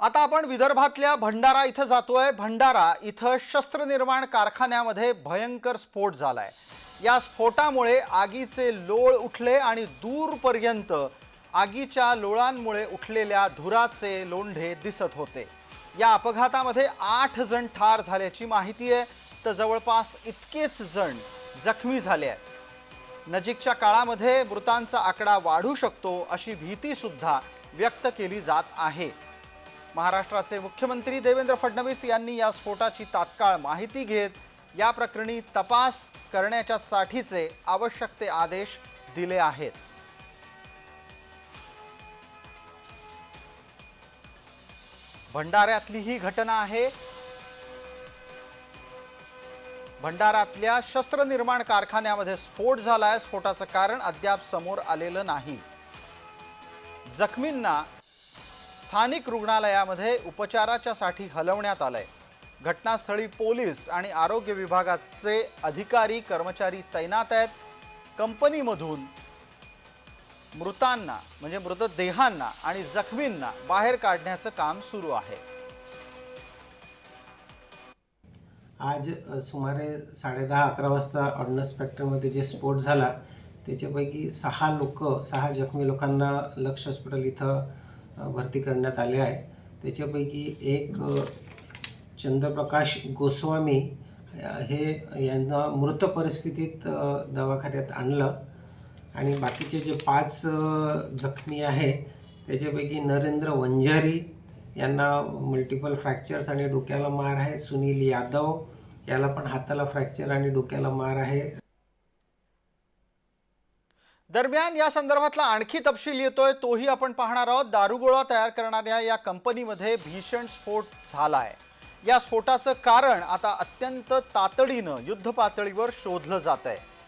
आता आपण विदर्भातल्या भंडारा इथं जातोय. भंडारा इथं शस्त्र निर्माण कारखान्यामध्ये भयंकर स्फोट झालाय. या स्फोटामुळे आगीचे लोळ उठले आणि दूरपर्यंत आगीच्या लोळांमुळे उठलेल्या धुराचे लोंढे दिसत होते. या अपघातामध्ये आठ जण ठार झाल्याची माहिती आहे. तर जवळपास इतकेच जण जखमी झाले आहेत. नजीकच्या काळामध्ये मृतांचा आकडा वाढू शकतो अशी भीतीसुद्धा व्यक्त केली जात आहे. महाराष्ट्राचे मुख्यमंत्री देवेंद्र फडणवीस यांनी या स्फोटाची तात्काळ माहिती घेत या प्रकरणी तपास करण्याच्या साठीचे आवश्यक ते आदेश दिले आहेत. भंडाऱ्यातली ही घटना आहे. भंडारातल्या शस्त्र निर्माण कारखान्यामध्ये स्फोट झालाय. स्फोटाचं कारण अद्याप समोर आलेलं नाही. जखमींना स्थानिक रुग्णालयामध्ये उपचाराच्यासाठी हलवण्यात आलंय. घटनास्थळी पोलीस आणि आरोग्य विभागाचे अधिकारी कर्मचारी तैनात आहेत. कंपनीमधून मृतांना म्हणजे मृतदेहांना आणि जखमींना बाहेर काढण्याचं काम सुरू आहे. आज सुमारे साडेदहा अकरा वाजता ऑर्डनन्स फॅक्टरीमध्ये जे स्फोट झाला त्याच्यापैकी सहा लोक सहा जखमी लोकांना लक्ष हॉस्पिटल इथं भरती करण्यात आले आहे. त्याच्यापैकी एक चंद्रप्रकाश गोस्वामी हे यांना मृत परिस्थितीत दवाखान्यात आणलं. आणि बाकीचे जे पाच जखमी आहे त्याच्यापैकी नरेंद्र वंजारी यांना मल्टिपल फ्रॅक्चर्स आणि डोक्याला मार आहे. सुनील यादव याला पण हाताला फ्रॅक्चर आणि डोक्याला मार आहे. दरम्यान या संदर्भातला आणखी तपशील येतोय तोही आपण पाहणार आहोत. दारुगोळा तयार करणाऱ्या या कंपनीमध्ये भीषण स्फोट झाला आहे या स्फोटाचं कारण आता अत्यंत तातडीनं युद्ध पातळीवर शोधलं जात आहे